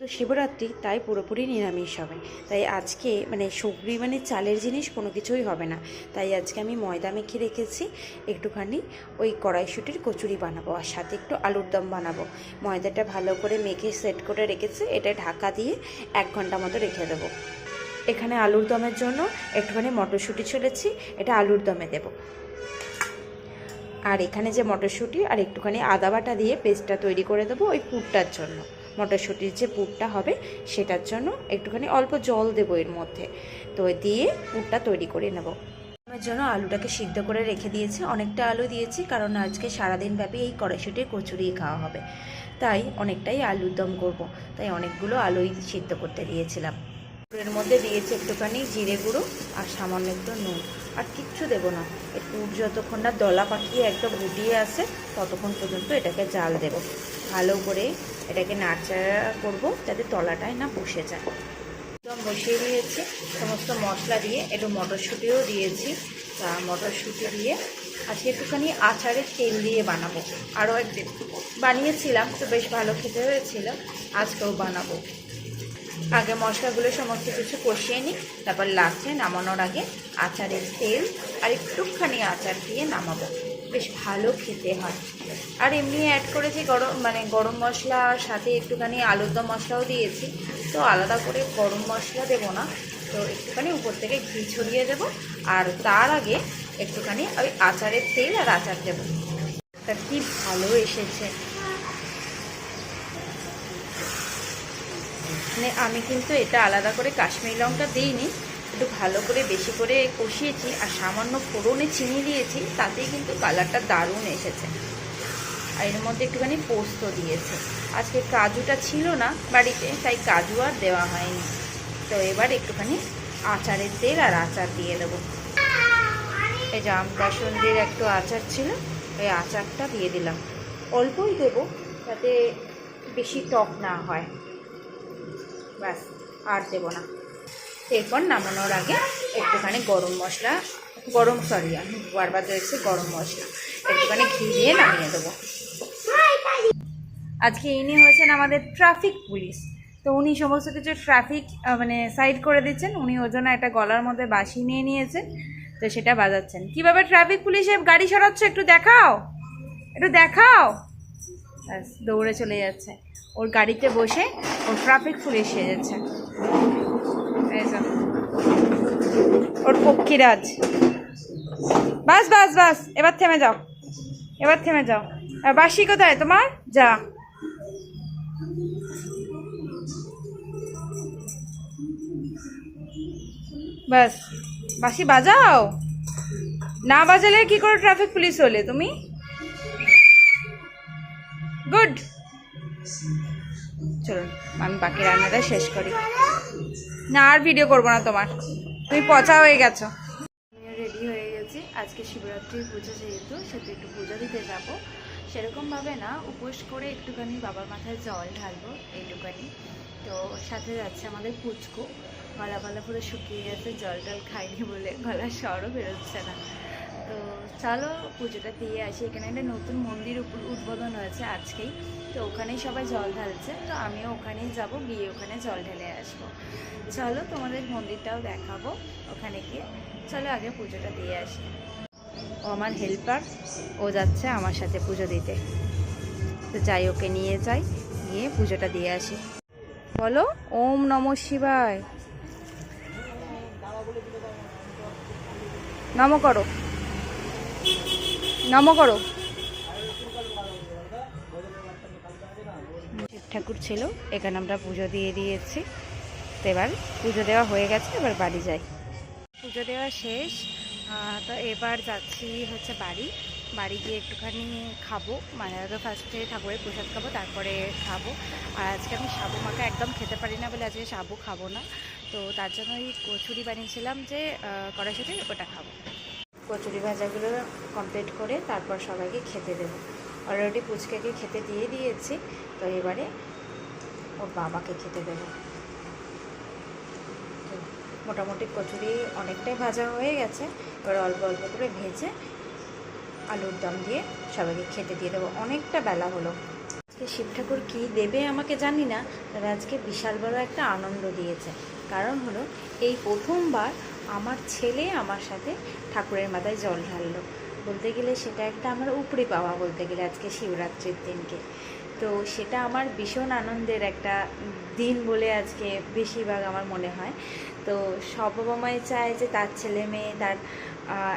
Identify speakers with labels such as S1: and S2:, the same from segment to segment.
S1: তো শিবরাত্রি, তাই পুরোপুরি নিরামিষ হবে। তাই আজকে মানে সবরি মানে চালের জিনিস কোনো কিছুই হবে না। তাই আজকে আমি ময়দা মেখে রেখেছি, একটুখানি ওই কড়াইশুটির কচুরি বানাবো আর সাথে একটু আলুর দম বানাবো। ময়দাটা ভালো করে মেখে সেট করে রেখেছি, এটা ঢাকা দিয়ে এক ঘণ্টা মতো রেখে দেবো। এখানে আলুর দমের জন্য একটুখানি মটরশুঁটি ছড়েছি, এটা আলুর দমে দেবো। আর এখানে যে মটরশুঁটি আর একটুখানি আদা বাটা দিয়ে পেস্টটা তৈরি করে দেবো ওই পুরটার জন্য। মটরশুঁটির যে পুরটা হবে সেটার জন্য একটুখানি অল্প জল দেবো এর মধ্যে। তো দিয়ে পুরটা তৈরি করে নেব। আমার জন্য আলুটাকে সিদ্ধ করে রেখে দিয়েছি। অনেকটা আলু দিয়েছি কারণ আজকে সারাদিন ব্যাপী এই কড়াইশুটির কচুরি খাওয়া হবে। তাই অনেকটাই আলুর দম করব। তাই অনেকগুলো আলুই সিদ্ধ করতে দিয়েছিলাম। এর মধ্যে দিয়েছি একটুখানি জিরে গুঁড়ো আর সামান্য একটু নুন। আর কিচ্ছু দেবো না। একটু যতক্ষণ না দলা পাকিয়ে একদম গুটিয়ে আসে, ততক্ষণ পর্যন্ত এটাকে জাল দেব। ভালো করে এটাকে নাড়াচাড়া করব যাতে তলাটায় না বসে যায়। একদম বসিয়ে দিয়েছি, সমস্ত মশলা দিয়ে, একটু মটরশুঁটিও দিয়েছি। তা মটরশুঁটি দিয়ে আজকে একটুখানি আচারের তেল দিয়ে বানাবো। আরও একদিন বানিয়েছিলাম, তো বেশ ভালো খেতে হয়েছিল, আজকেও বানাবো। আগে মশলাগুলো সমস্ত কিছু কষিয়ে নিই, তারপর লাস্টে নামানোর আগে আচারের তেল আর একটুখানি আচার দিয়ে নামাবো। বেশ ভালো খেতে হয়। আর এমনি অ্যাড করেছি গরম মানে গরম মশলা সাথে একটুখানি আলুর দম মশলাও দিয়েছি। তো আলাদা করে গরম মশলা দেবো না। তো একটুখানি উপর থেকে ঘি ছড়িয়ে দেবো। আর তার আগে একটুখানি ওই আচারের তেল আর আচার দেবো। তা কি ভালো এসেছে। মানে আমি কিন্তু এটা আলাদা করে কাশ্মীর লঙ্কা দিইনি। একটু ভালো করে বেশি করে কষিয়েছি আর সামান্য ফোড়নে চিনি দিয়েছি, তাতেই কিন্তু কালারটা দারুণ এসেছে। আর এর মধ্যে একটুখানি পোস্ত দিয়েছে। আজকে কাজুটা ছিল না বাড়িতে, তাই কাজু আর দেওয়া হয়নি। তো এবার একটুখানি আচারের তেল আর আচার দিয়ে দেবো। এই যে আমকাসন্দির একটু আচার ছিল, ওই আচারটা দিয়ে দিলাম। অল্পই দেবো, যাতে বেশি টক না হয়। ব্যাস, আর দেবো না। এরপর নামানোর আগে একটুখানি গরম মশলা, গরম সরি আমি বারবার দিয়েছি গরম মশলা, একটুখানি ঘি দিয়ে নামিয়ে দেবো। আজকে ইনি হয়েছেন আমাদের ট্রাফিক পুলিশ। তো উনি সমস্ত কিছু ট্রাফিক মানে সাইড করে দিচ্ছেন, উনি ওর জন্য একটা গলার মধ্যে বাঁশি নিয়ে নিয়েছেন, তো সেটা বাজাচ্ছেন। কীভাবে ট্রাফিক পুলিশে গাড়ি সরাচ্ছ একটু দেখাও একটু দেখাও। দৌড়ে চলে যাচ্ছে। ওর গাড়িতে বসে ওর ট্রাফিক পুলিশ সেজেছে। যে। ওর পক্ষীরাজ। বাস বাস বাস, এবার থেমে যাও। এবার থেমে যাও। বাসি কোথায়? তোমার? যা। বাস, বাসি বাজাও? না বাজালে কি করে ট্রাফিক পুলিশ হলে তুমি? আমি বাকি রান্নাটা শেষ করি। না, আর ভিডিও করব না তোমার। তুমি পচা হয়ে গেছো। রেডি হয়ে গেছি। আজকে শিবরাত্রির পুজো যেহেতু, সেহেতু একটু পুজো দিতে যাব। সেরকমভাবে না, উপোস করে একটুখানি বাবার মাথায় জল ঢালবো এইটুখানি। তো সাথে যাচ্ছে আমাদের পুচকু। গলা গলা পুরো শুকিয়ে গেছে, জল টল খাইনি বলে গলার স্বরও বেরোচ্ছে না। তো চলো পুজোটা দিয়ে আসি। এখানে একটা নতুন মন্দির উদ্বোধন হয়েছে আজকেই। তো ওখানেই সবাই জল ঢালছে। তো আমিও ওখানেই যাব, গিয়ে ওখানে জল ঢেলে আসব। চলো তোমাদের মন্দিরটাও দেখাবো ওখানে গিয়ে। চলো আগে পুজোটা দিয়ে আসি। ও আমার হেল্পার ও যাচ্ছে আমার সাথে পুজো দিতে। তো যাই, ওকে নিয়ে যাই, গিয়ে পুজোটা দিয়ে আসি। বলো, ওম নম শিবায়। নম করো। নম করো। শিব ঠাকুর ছিল এখানে আমরা পুজো দিয়ে দিয়েছি। তো এবার পুজো দেওয়া হয়ে গেছে এবার বাড়ি যাই। পুজো দেওয়া শেষ তো এবার যাচ্ছি হচ্ছে বাড়ি। বাড়ি গিয়ে একটুখানি খাব। মানে তো ফার্স্টে ঠাকুরের প্রসাদ খাব তারপরে খাব। আর আজকে আমি সাবু মাখা একদম খেতে পারি না বলে আজকে সাবু খাব না। তো তার জন্য ওই কচুরি বানিয়েছিলাম যে কড়াইশুটি ওটা খাব। কচুরি ভাজাগুলো কমপ্লিট করে তারপর সবাইকে খেতে দেবো। অলরেডি পুচকাকে খেতে দিয়ে দিয়েছি, তো এবারে ওর বাবাকে খেতে দেবো। মোটামুটি কচুরি অনেকটাই ভাজা হয়ে গেছে, এবার অল্প অল্প করে ভেজে আলুর দম দিয়ে সবাইকে খেতে দিয়ে দেবো। অনেকটা বেলা হলো। তো শিব ঠাকুর কী দেবে আমাকে জানি না, তবে আজকে বিশাল বড় একটা আনন্দ দিয়েছে। কারণ হলো, এই প্রথমবার আমার ছেলে আমার সাথে ঠাকুরের মাথায় জল ঢাললো। বলতে গেলে সেটা একটা আমার উপরে পাওয়া বলতে গেলে আজকে শিবরাত্রির দিনকে। তো সেটা আমার ভীষণ আনন্দের একটা দিন বলে আজকে বেশিরভাগ আমার মনে হয়। তো সব বাবা চায় যে তার ছেলে মেয়ে তার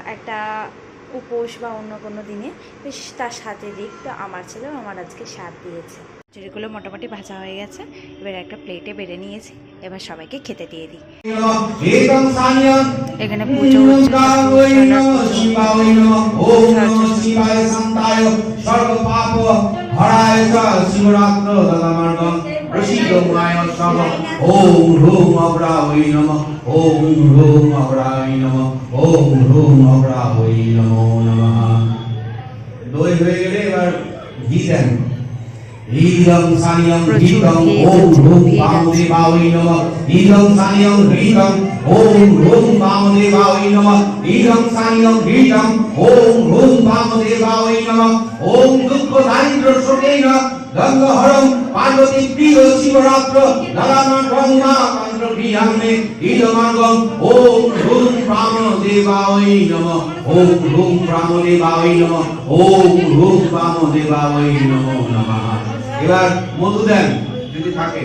S1: একটা উপোস বা অন্য কোনো দিনে বেশ তার সাথে দিক। তো আমার ছেলেও আমার আজকে সাথ দিয়েছে। চুরিগুলো মোটামুটি ভাজা হয়ে গেছে। এবার একটা প্লেটে বেড়ে নিয়েছি। এবার সবাইকে খেতে দিয়ে দিই। এখানে পুজো
S2: দই হয়ে গেলে এবার ঘি দেন। ঈদং সানিয়ং গীতং ওম রূম
S1: ঘি
S2: বামদেবায় নমঃ। ঈদং সানিয়ং গীতং ওম রূম বামদেবায় নমঃ। ঈদং সানিয়ং গীতং ওম রূম বামদেবায় নমঃ। ওম দুঃখ দারিদ্র শোকেন গঙ্গহরম পার্বতী প্রিয় শিবরাত্র লালামন গঙ্গা কান্দ্র গৃহামে ঈদমার্গম ওম রূম বামদেবায় নমঃ। ওম রূম বামদেবায় নমঃ। ওম রূম বামদেবায় নমো নমঃ। এবার মধু দেন, যদি থাকে।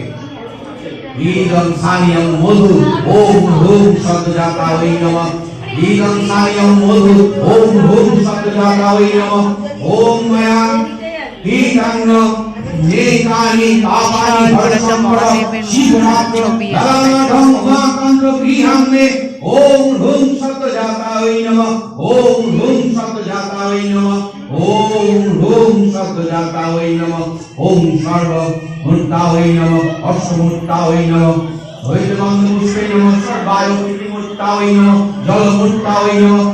S2: ঈদং সানিয়ং মধু, ওম হুম সতজাতায় নমঃ। ঈদং সানিয়ং মধু, ওম হুম সতজাতায় নমঃ। ওম ময়া ঈদান্ন নেকানি পাপানি হরসম্পর শিবরাত্র দালামাঢং উমাকান্ত গৃহাম্নে ওম হুম সতজাতায় নমঃ, ওম হুম সতজাতায় নমঃ, ওম হুম সতজাতায় নমঃ, ওম সর্ব মুত্তায় নমঃ অশ্বমুত্তায় নমঃ হৈতবন্ধপুষ্পে নমঃ, সর্বায় মুত্তায় নমঃ জলমুত্তায় নমঃ,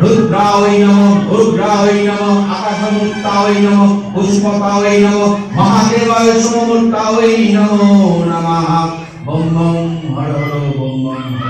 S2: রুদ্রায় নমঃ রুদ্রায় নমঃ, আকাশমুত্তায় নমঃ, পুষ্পতায় নমঃ, মহাদেবায় সমমুত্তায় নমো, নমঃ বম বম হর হর বম বম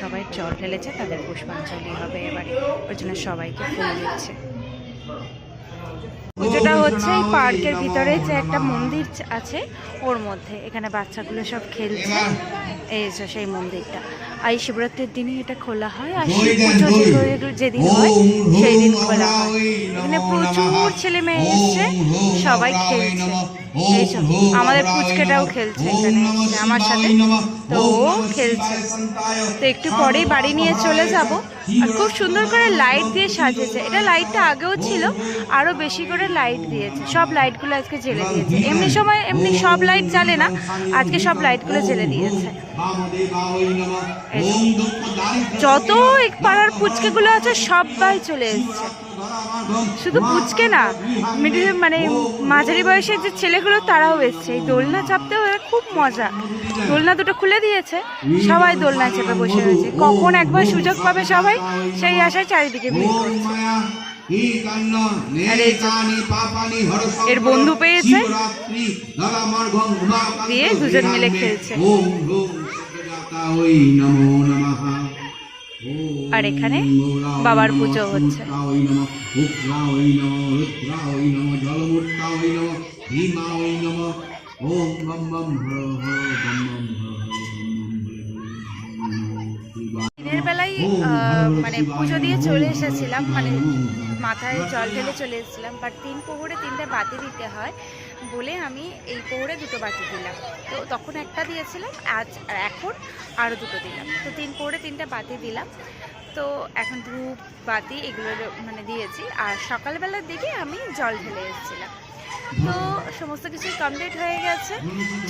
S1: সবাই জল ঢেলেছে তাদের পুষ্পাঞ্জলি হবে এবারে। ওর জন্য সবাইকে ফুল দিচ্ছে। পুজোটা হচ্ছে এই পার্কের ভিতরে যে একটা মন্দির আছে ওর মধ্যে। এখানে বাচ্চাগুলো সব খেলছে। এই যে সেই মন্দিরটা। আর এই শিবরাত্রির দিনই এটা খোলা হয় আর শিব পুজো যেদিন হয় সেই দিন খোলা হয়। এখানে প্রচুর ছেলে মেয়ে এসছে। সবাই খেলছে। আমাদের পুচকেটাও খেলছে এখানে আমার সাথে। তো ও খেলছে। তো একটু পরেই বাড়ি নিয়ে চলে যাব। আর খুব সুন্দর করে লাইট দিয়ে সাজিয়েছে। এটা লাইটটা আগেও ছিল আরও বেশি করে লাইট দিয়েছে। সব লাইটগুলো আজকে জেলে দিয়েছে। এমনি সময়, এমনি সব লাইট জ্বালে না, আজকে সব লাইটগুলো জেলে দিয়েছে। যত এই পাড়ার পুচকেগুলো আছে সবাই চলে এসেছে। শুধু পুচকে না মিডিল মানে মাঝারি বয়সের যে ছেলেগুলো তারাও এসছে। এই দোলনা চাপতেও এর খুব মজা। দোলনা দুটো খুলে দিয়েছে সবাই দোলনা চেপে বসে রয়েছে। কখন একবার সুযোগ পাবে সবাই সেই আশায় চারিদিকে ভিড় করছে। এর বন্ধু পেয়েছে। দিয়ে দুজন মিলে খেলছে। আর এখানে বাবার পুজো হচ্ছে। দিনের বেলায় মানে পুজো দিয়ে চলে এসেছিলাম মানে মাথায় জল ঢেলে চলে এসেছিলাম বাট তিন পোহরে তিনটে বাতি দিতে হয় বলে আমি এই পোহরে দুটো বাতি দিলাম। তো তখন একটা দিয়েছিলাম, আজ এখন আরও দুটো দিলাম। তো তিন পোহরে তিনটে বাতি দিলাম। তো এখন ধূপ বাতি এগুলো মানে দিয়েছি। আর সকালবেলার দিকে আমি জল ঢেলে এসেছিলাম। তো সমস্ত কিছু কমপ্লিট হয়ে গেছে।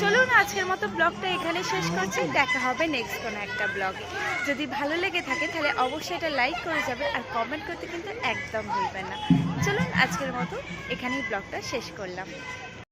S1: চলুন আজকের মতো ব্লগটা এখানে শেষ করছি। দেখা হবে নেক্সট কোনো একটা ব্লগে। যদি ভালো লেগে থাকে তাহলে অবশ্যই এটা লাইক করে যাবে আর কমেন্ট করতে কিন্তু একদম ভুলবেন না। চলুন আজকের মতো এখানেই ব্লগটা শেষ করলাম।